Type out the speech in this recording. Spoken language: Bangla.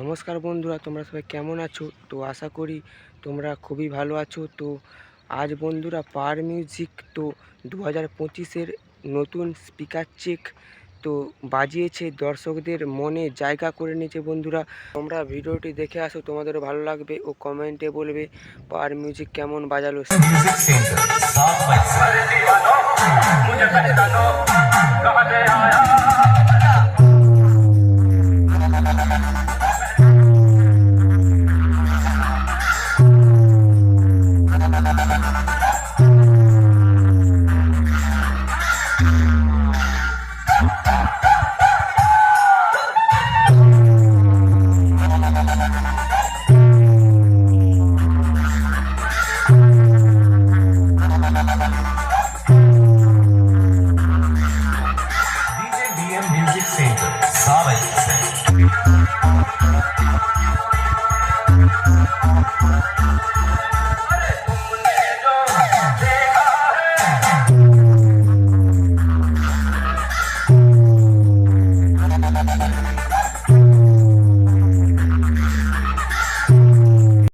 নমস্কার বন্ধুরা, তোমরা সবাই কেমন আছো? তো আশা করি তোমরা খুবই ভালো আছো। তো আজ বন্ধুরা পার মিউজিক, তো দু হাজার পঁচিশের নতুন স্পিকার চেক তো বাজিয়েছে দর্শকদের মনে জায়গা করে নিয়েছে বন্ধুরা। তোমরা ভিডিওটি দেখে আসো, তোমাদেরও ভালো লাগবে ও কমেন্টে বলবে পার মিউজিক কেমন বাজালো। Thank you. Thank you.